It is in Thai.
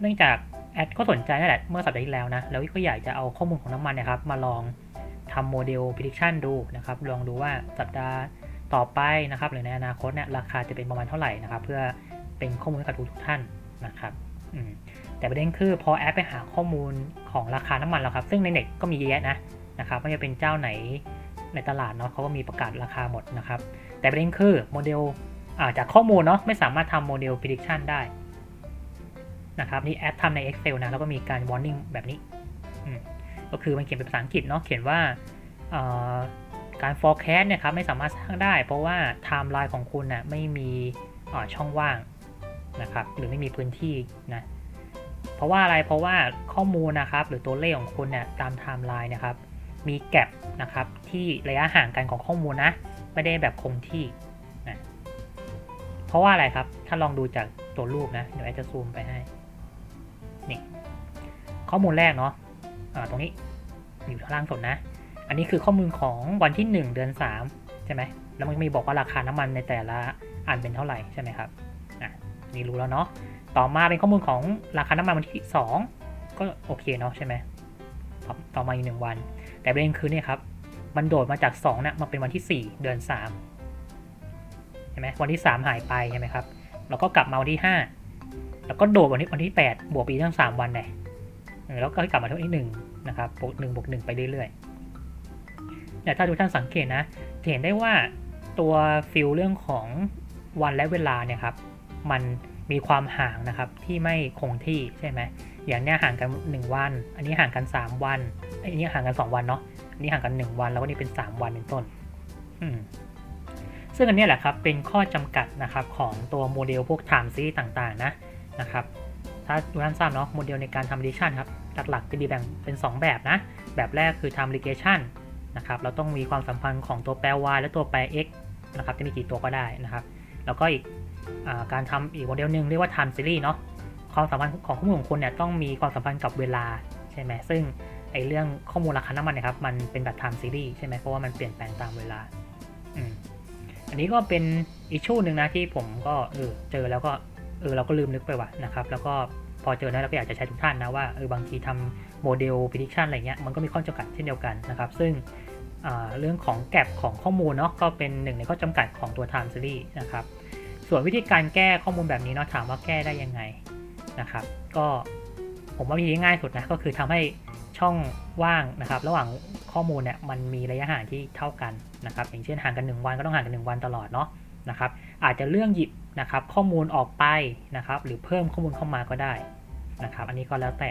เนื่องจากแอดก็สนใจนั่นแหละเมื่อสัปดาห์ที่แล้วนะ แล้วก็อยากจะเอาข้อมูลของน้ำมันนะครับ มาลองทำโมเดล prediction ดูนะครับ ลองดูว่าสัปดาห์ต่อไปนะครับ หรือในอนาคตเนี่ยราคาจะเป็นประมาณเท่าไหร่นะครับ เพื่อเป็นข้อมูลให้กับทุกท่านนะครับแต่ประเด็นคือพอแอดไปหาข้อมูลของราคาน้ำมันแล้วครับ ซึ่งในเน็ตก็มีเยอะนะนะครับไม่ว่าจะเป็นเจ้าไหนในตลาดเนาะเขาก็มีประกาศราคาหมดนะครับ แต่ประเด็นคือโมเดลจากข้อมูลเนาะไม่สามารถทำโมเดล prediction ได้ นะครับนี่แอดทำใน Excel นะแล้วก็มีการ warning แบบนี้ก็คือมันเขียนเป็นภาษาอังกฤษเนาะเขียนว่าการ forecast เนี่ยครับไม่สามารถสร้างได้ เพราะว่า timeline ของคุณนะ่ะไม่มีช่องว่างนะครับหรือไม่มีพื้นที่นะเพราะว่าอะไรเพราะว่าข้อมูลนะครับหรือตัวเลขของคุณเนี่ยตาม timeline นะครับมีแกลบนะครับที่ระยะห่างกันของข้อมูลนะไม่ได้แบบคงที่นะเพราะว่าอะไรครับถ้าลองดูจากตัวรูปนะเดี๋ยวแอดจะซูมไปให้ นี่ข้อมูลแรกเนาะะตรงนี้อยู่ข้างล่างสุดนะ อันนี้คือข้อมูลของวันที่ 1 เดือน3ใช่ไหมแล้วมันมีบอกว่าราคาน้ำมันในแต่ละอันเป็นเท่าไหร่ใช่ไหมครับอะนี่รู้แล้วเนาะต่อมาเป็นข้อมูลของราคาน้ำมันวันที่ 2 ก็โอเคเนาะใช่ไหมตต่อมาอีกหนึ่งวัน แต่ประเด็นคือเนี่ยครับมันโดดมาจาก2เนี่ยมาเป็นวันที่ 4 เดือน3ใช่ไหมวันที่ 3 หายไปใช่ไหมครับแล้วก็กลับมาวันที่ 5 แล้วก็โดดวันที่วันที่ 8 บวกปอีกทั้ง 3 วันเลยแล้วก็กลับมาที่วันที่1นะครับบวก1บวก1ไปเรื่อยๆแต่ถ้าทุกท่านสังเกตนะจะเห็นได้ว่าตัวฟิลเรื่องของวันและเวลาเนี่ยครับ มันมีความห่างนะครับที่ไม่คงที่ใช่ไหมอย่างเนี้ยห่างกัน 1 วัน อันนี้ห่างกัน 3 วัน อันนี้ห่างกัน 2 วันเนาะ อันนี้ห่างกัน 1 วันแล้วก็นี่เป็น 3 วันเป็นต้น ซึ่งอันนี้แหละครับเป็นข้อจำกัดนะครับของตัวโมเดลพวก time series ต่างๆนะ นะครับ ถ้าทุกท่านทราบเนาะโมเดลในการทำ prediction ครับ หลักๆจะมีแบ่งเป็น 2 แบบนะ แบบแรกคือ time regression นะครับ เราต้องมีความสัมพันธ์ของตัวแปร y และตัวแปร x นะครับ จะมีกี่ตัวก็ได้นะครับ แล้วก็อีกอการทำอีกโมเดลหนึ่งเรียกว่า time series เนาะ ความสัมพันธ์ของข้อมูลของคุณเนี่ยต้องมีความสัมพันธ์กับเวลาใช่ไหมซึ่งไอเรื่องข้อมูลราคาน้ำมันเนี่ยครับ มันเป็นแบบ time series ใช่ไหมเพราะว่ามันเปลี่ยนแปลงตามเวลาอือันนี้ก็เป็นอิชชูหนึ่งนะที่ผมก็เออเจอแล้วก็ เออเราก็ลืมนึกไปว่ะนะครับ แล้วก็พอเจอนะเราก็อยากจะใช้ทุกท่านนะว่าเออบางทีทำโมเดล prediction อะไรเงี้ยมันก็มีข้อจำกัดเช่นเดียวกันนะครับ ซึ่งเรื่องของแกลบของข้อมูลเนาะก็เป็นหนึ่งในข้อจำกัดของตัว time series นะครับ ส่วนวิธีการแก้ข้อมูลแบบนี้เนาะถามว่าแก้ได้ยังไงนะครับ ก็ผมว่าวิธีง่ายสุดนะก็คือทำให้ช่องว่างนะครับ ระหว่างข้อมูลเนี่ยมันมีระยะห่างที่เท่ากันนะครับ อย่างเช่นห่างกัน 1 วันก็ต้องห่างกัน 1 วันตลอดเนาะนะครับ อาจจะเรื่องหยิบ นะครับข้อมูลออกไปนะครับ หรือเพิ่มข้อมูลเข้ามาก็ได้นะครับ อันนี้ก็แล้วแต่